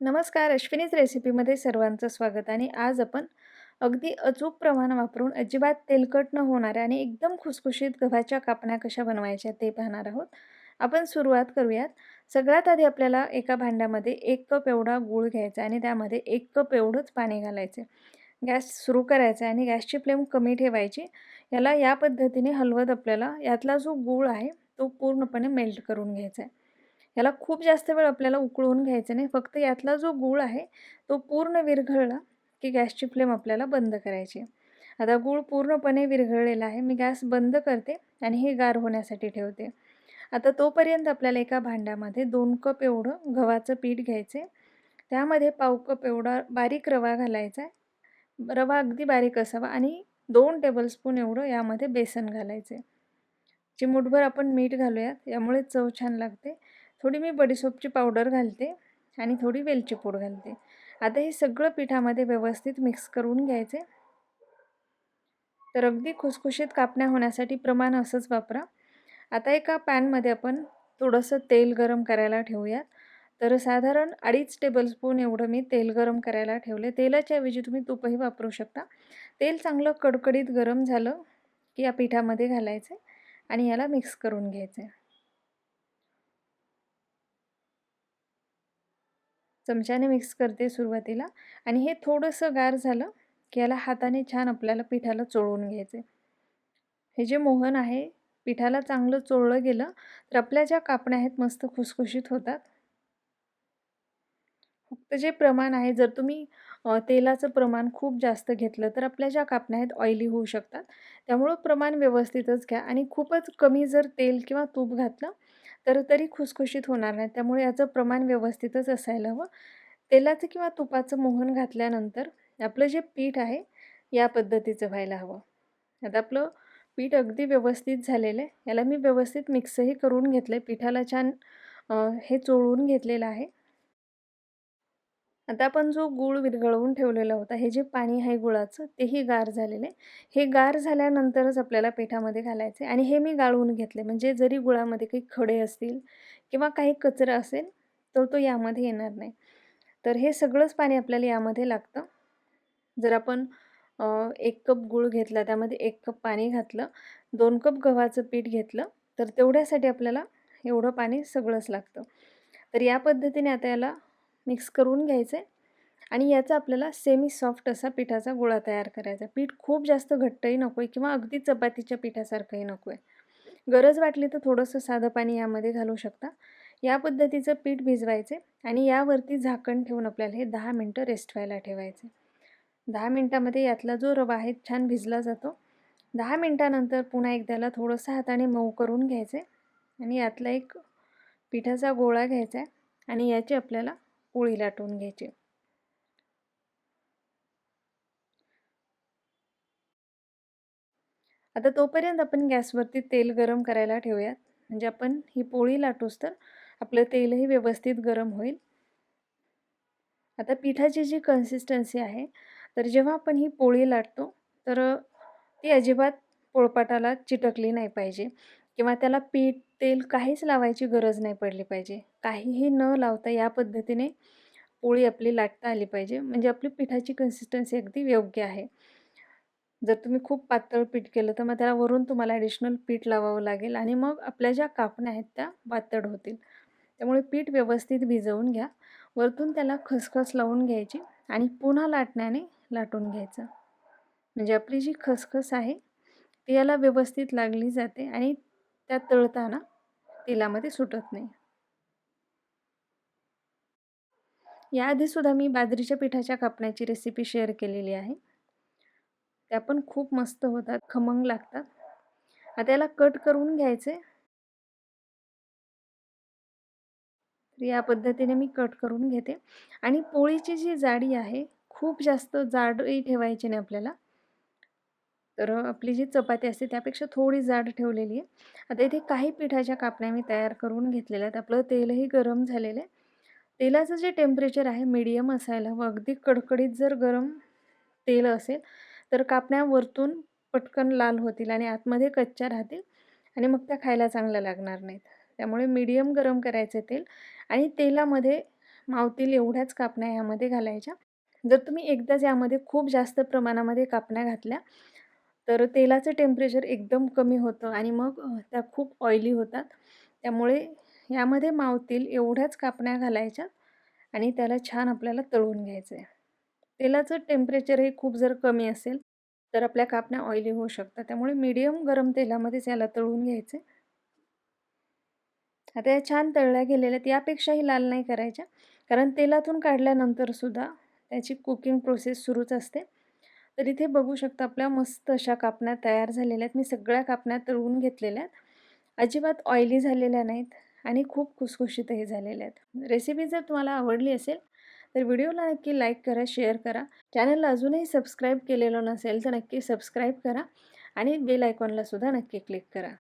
नमस्कार अश्विनीच रेसिपीमध्ये सर्वांचं स्वागत आणि आज आपण अगदी अचूक प्रमाण वापरून अजिबात तेलकट न होणाऱ्या आणि एकदम खुसखुशीत गव्हाच्या कापण्या कशा बनवायच्या ते पाहणार आहोत. आपण सुरुवात करूयात. सगळ्यात आधी आपल्याला एका भांड्यामध्ये एक कप एवढा गूळ घ्यायचा आणि त्यामध्ये एक कप एवढंच पाणी घालायचे. गॅस सुरू करायचा आणि गॅसची फ्लेम कमी ठेवायची. याला या पद्धतीने हलवत आपल्याला यातला जो गूळ आहे तो पूर्णपणे मेल्ट करून घ्यायचा आहे. याला खूप जास्त वेळ आपल्याला उकळून घ्यायचं नाही. फक्त यातला जो गूळ आहे तो पूर्ण विरघळला की गॅसची फ्लेम आपल्याला बंद करायची आता गूळ पूर्णपणे विरघळलेला आहे. मी गॅस बंद करते आणि हे गार होण्यासाठी ठेवते. आता तोपर्यंत आपल्याला एका भांड्यामध्ये दोन कप एवढं गव्हाचं पीठ घ्यायचं त्यामध्ये पाव कप एवढा बारीक रवा घालायचा आहे. रवा अगदी बारीक असावा आणि दोन टेबलस्पून एवढं यामध्ये बेसन घालायचं आहे चिमूटभर आपण मीठ घालूयात. यामुळे चव छान लागते. थोडी मी बडीसोपची पावडर घालते आणि थोडी वेलची पूड घालते. आता हे सगळं पिठामध्ये व्यवस्थित मिक्स करून घ्यायचे. तर अगदी खुसखुशीत कापण्या होण्यासाठी प्रमाण असंच वापरा. आता एका पॅनमध्ये आपण थोडंसं तेल गरम करायला ठेवूयात. तर साधारण अडीच टेबलस्पून एवढं मी तेल गरम करायला ठेवले. तेलाच्या ऐवजी तुम्ही तूपही वापरू शकता. तेल चांगलं कडकडीत गरम झालं की या पिठामध्ये घालायचं आणि याला मिक्स करून घ्यायचं. चमच्याने मिक्स करते सुरुवातीला. आणि हे थोडंसं गार झालं की याला हाताने छान आपल्याला पिठाला चोळून घ्यायचे हे जे मोहन आहे पिठाला चांगलं चोळलं गेलं तर आपल्या ज्या कापण्या आहेत मस्त खुसखुशीत होतात. फक्त जे प्रमाण आहे जर तुम्ही तेलाचं प्रमाण खूप जास्त घेतलं तर आपल्या ज्या कापण्या आहेत ऑइली होऊ शकतात. त्यामुळं प्रमाण व्यवस्थितच घ्या. आणि खूपच कमी जर तेल किंवा तूप घातलं तर तरी खुसखुशीत होणार नाही. त्यामुळे याचं प्रमाण व्यवस्थितच असायला हवं. तेलाचं किंवा तुपाचं मोहन घातल्यानंतर आपलं जे पीठ आहे या पद्धतीचं व्हायला हवं. आता आपलं पीठ अगदी व्यवस्थित झालेलं आहे. याला मी व्यवस्थित मिक्सही करून घेतलं आहे पिठाला छान हे चोळून घेतलेलं आहे. आता आपण जो गूळ विरघळवून ठेवलेला होता हे जे पाणी आहे गुळाचं तेही गार झालेले हे गार झाल्यानंतरच आपल्याला पिठामध्ये घालायचे आणि हे मी गाळून घेतले म्हणजे जरी गुळामध्ये काही खडे असतील किंवा काही कचरा असेल तर तो यामध्ये येणार नाही. तर हे सगळंच पाणी आपल्याला यामध्ये लागतं. जर आपण एक कप गूळ घेतला त्यामध्ये एक कप पाणी घातलं दोन कप गव्हाचं पीठ घेतलं तर तेवढ्यासाठी आपल्याला एवढं पाणी सगळंच लागतं. तर या पद्धतीने आता याला मिक्स करून घ्यायचं आणि याचा आपल्याला सेमी सॉफ्ट असा पिठाचा गोळा तयार करायचा. पीठ खूप जास्त घट्टही नको आहे किंवा अगदी चपातीच्या पिठासारखंही नको आहे गरज वाटली तर थोडंसं साधं पाणी यामध्ये घालू शकता. या पद्धतीचं पीठ भिजवायचे आणि यावरती झाकण ठेवून आपल्याला हे दहा मिनटं रेस्ट व्हायला ठेवायचे. दहा मिनटामध्ये यातला जो रवा आहे छान भिजला जातो. दहा मिनटानंतर पुन्हा एकदाला थोडंसं हाताने मऊ करून घ्यायचे आणि यातला एक पिठाचा गोळा घ्यायचा आहे आणि याची आपल्याला पोळी लाटून घ्यायची. आता तोपर्यंत आपण गॅसवरती तेल गरम करायला ठेवूयात. म्हणजे आपण ही पोळी लाटूस तर आपलं तेलही व्यवस्थित गरम होईल. आता पिठाची जी कन्सिस्टन्सी आहे तर जेव्हा आपण ही पोळी लाटतो तर ती अजिबात पोळपाटाला चिटकली नाही पाहिजे. किंवा त्याला पीठ तेल काहीच लावायची गरज नाही पडली पाहिजे. काहीही न लावता या पद्धतीने पोळी आपली लाटता आली पाहिजे. म्हणजे आपली पिठाची कन्सिस्टन्सी अगदी योग्य आहे. जर तुम्ही खूप पातळ पीठ केलं तर मग त्याला वरून तुम्हाला ॲडिशनल पीठ लावावं लागेल आणि मग आपल्या ज्या कापण्या आहेत त्या पातळ होतील. त्यामुळे पीठ व्यवस्थित भिजवून घ्या. वरतून त्याला खसखस लावून घ्यायची आणि पुन्हा लाटण्याने लाटून घ्यायचं. म्हणजे आपली जी खसखस आहे ती याला व्यवस्थित लागली जाते आणि त्या तळताना तेलामध्ये सुटत नाही. याआधीसुद्धा मी बाजरीच्या पिठाच्या कापण्याची रेसिपी शेअर केलेली आहे. त्या पण खूप मस्त होतात खमंग लागतात. आता याला कट करून घ्यायचे. तर या पद्धतीने मी कट करून घेते. आणि पोळीची जी जाडी आहे खूप जास्त जाडही ठेवायची नाही आपल्याला. तर आपली जी चपाती असते त्यापेक्षा थोडी जाड ठेवलेली आहे. आता इथे काही पिठाच्या कापण्या मी तयार करून घेतलेल्या आहेत. आपलं तेलही गरम झालेलं आहे. तेलाचं जे टेम्परेचर आहे मीडियम असायला व अगदी कडकडीत जर गरम तेल असेल तर कापण्या वरतून पटकन लाल होतील आणि आतमध्ये कच्च्या राहतील आणि मग त्या खायला चांगल्या लागणार नाहीत. त्यामुळे मीडियम गरम करायचं तेल आणि तेलामध्ये मावतील एवढ्याच कापण्या ह्यामध्ये घालायच्या. जर तुम्ही एकदाच यामध्ये खूप जास्त प्रमाणामध्ये कापण्या घातल्या तर तेलाचं टेम्परेचर एकदम कमी होतं आणि मग त्या खूप ऑइली होतात. त्यामुळे यामध्ये मावतील एवढ्याच कापण्या घालायच्या आणि त्याला छान आपल्याला तळून घ्यायचं आहे तेलाचं टेम्परेचर हे खूप जर कमी असेल तर आपल्या कापण्या ऑइली होऊ शकतात. त्यामुळे मीडियम गरम तेलामध्येच याला तळून घ्यायचे आता या छान तळल्या गेलेल्या यापेक्षाही लाल नाही करायच्या. कारण तेलातून काढल्यानंतरसुद्धा त्याची कुकिंग प्रोसेस सुरूच असते. तर इथे बघू शकता आपल्या मस्त अशा कापण्या तयार झालेल्या आहेत. मी सगळ्या कापण्या तळून घेतलेल्या आहेत. अजिबात ऑइली झालेल्या नाहीत आणि खूप खुसखुशीतही झालेल्या आहेत. रेसिपी जर तुम्हाला आवडली असेल तर व्हिडिओला नक्की लाईक करा शेअर करा. चॅनलला अजूनही सबस्क्राईब केलेलं नसेल तर नक्की सबस्क्राईब करा आणि बेल आयकॉनला सुद्धा नक्की क्लिक करा.